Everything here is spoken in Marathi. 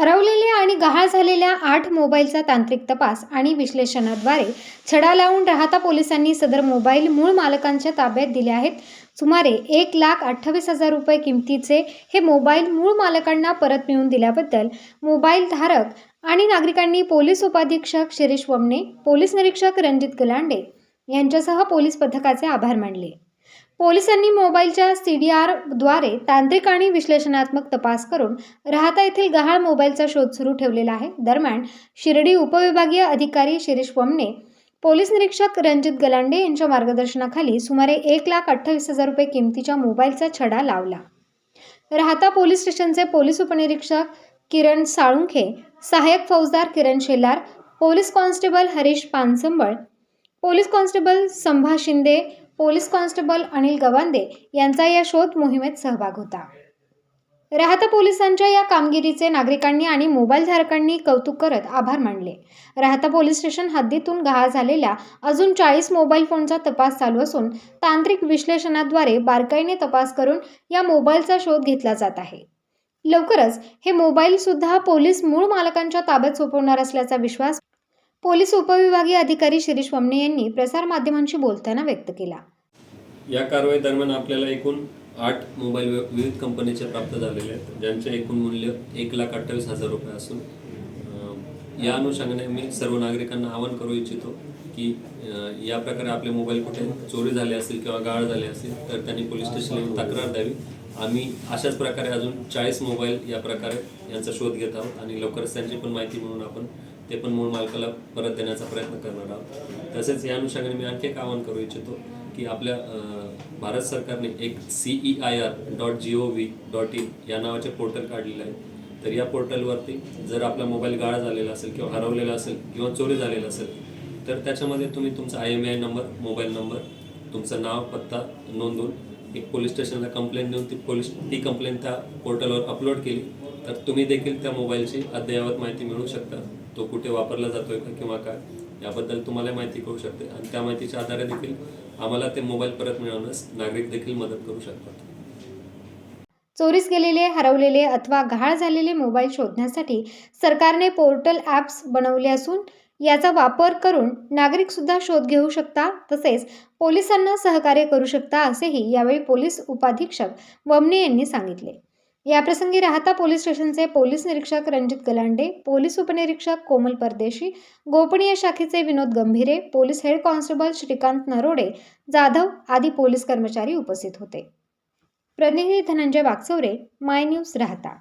हरवलेले आणि गहाळ झालेल्या आठ मोबाईलचा तांत्रिक तपास आणि विश्लेषणाद्वारे छडा लावून राहता पोलिसांनी सदर मोबाईल मूळ मालकांच्या ताब्यात दिले आहेत. सुमारे एक लाख अठ्ठावीस हजार रुपये किमतीचे हे मोबाईल मूळ मालकांना परत मिळवून दिल्याबद्दल मोबाईल धारक आणि नागरिकांनी पोलीस उपाधीक्षक शिरीष वमने पोलीस निरीक्षक रणजित गलांडे यांच्यासह पोलीस पथकाचे आभार मानले. पोलिसांनी मोबाईलच्या सी डी आरद्वारे तांत्रिक आणि विश्लेषणात्मक तपास करून राहता येथील गहाळ मोबाईलचा शोध सुरू ठेवलेला आहे. दरम्यान शिर्डी उपविभागीय अधिकारी शिरीष वमने पोलीस निरीक्षक रणजित गलांडे यांच्या मार्गदर्शनाखाली सुमारे एक लाख अठ्ठावीस हजार रुपये किमतीच्या मोबाईलचा छडा लावला. राहता पोलीस स्टेशनचे पोलीस उपनिरीक्षक किरण साळुंखे सहाय्यक फौजदार Kiran Shelar police constable Harish Pansambal police constable Sambha Shinde police constable Anil Gawande यांचा या शोध मोहिमेत सहभाग होता. राहता पोलिसांच्या या कामगिरीचे नागरिकांनी आणि मोबाईल धारकांनी कौतुक करत आभार मानले. राहता पोलीस स्टेशन हद्दीतून गहाळ झालेल्या अजून चाळीस मोबाईल फोनचा तपास चालू असून तांत्रिक विश्लेषणाद्वारे बारकाईने तपास करून या मोबाईलचा शोध घेतला जात आहे. लवकरच हे मोबाईल सुद्धा पोलीस मूळ मालकांच्या ताब्यात सोपवणार असल्याचा विश्वास पोलीस उपविभागीय अधिकारी शिरीष वमने यांनी प्रसारमाध्यमांशी बोलताना व्यक्त केला. या कारवाई दरम्यान आपल्याला एकूण आठ मोबाईल विविध कंपनीचे प्राप्त झालेले आहेत ज्यांचे एकूण मूल्य एक लाख अठ्ठावीस हजार रुपये असून या अनुषंगाने मी सर्व नागरिकांना आवाहन करू इच्छितो की या प्रकारे आपले मोबाईल कुठे चोरी झाले असतील किंवा गाळ झाले असतील तर त्यांनी पोलीस स्टेशनला येऊन तक्रार द्यावी. आम्ही अशाच प्रकारे अजून चाळीस मोबाईल या प्रकारे यांचा शोध घेत आहोत आणि लवकरच त्यांची पण माहिती म्हणून आपण ते पण मूळ मालकाला परत देण्याचा प्रयत्न करणार आहोत. तसेच या अनुषंगाने मी आणखी एक आवाहन करू इच्छितो की आपल्या भारत सरकारने एक CE I R dot G O V dot in या नावाचे पोर्टल काढलेलं आहे. तर या पोर्टलवरती जर आपला मोबाईल गाळा झालेला असेल किंवा हरवलेला असेल किंवा चोरी झालेला असेल तर त्याच्यामध्ये तुम्ही तुमचा I M I number mobile number तुमचं नाव पत्ता नोंदवून एक पोलीस स्टेशनला कंप्लेंट देऊन ती पोलीस ती कंप्लेंट त्या पोर्टलवर अपलोड केली. तर तुम्ही देखील त्या मोबाईलची अद्ययावत माहिती मिळू शकता. तो कुठे वापरला जातोय का किंवा काय याबद्दल तुम्हाला माहिती कळू शकते. आणि त्या माहितीच्या आधारे देखील आम्हाला ते मोबाईल परत मिळवण्यास नागरिक देखील मदत करू शकतात. चोरीस गेलेले हरवलेले अथवा गहाळ झालेले मोबाईल शोधण्यासाठी सरकारने पोर्टल ॲप्स बनवले असून याचा वापर करून नागरिक सुद्धा शोध घेऊ शकता तसेच पोलिसांना सहकार्य करू शकता असेही यावेळी पोलीस उपाधीक्षक वमने यांनी सांगितले. याप्रसंगी राहता पोलीस स्टेशनचे पोलीस निरीक्षक रणजित गलांडे पोलीस उपनिरीक्षक कोमल परदेशी गोपनीय शाखेचे Vinod Gambhire police head constable Shrikant Narode Jadhav आदी पोलीस कर्मचारी उपस्थित होते. प्रतिनिधी धनंजय वागचौरे माय न्यूज राहता.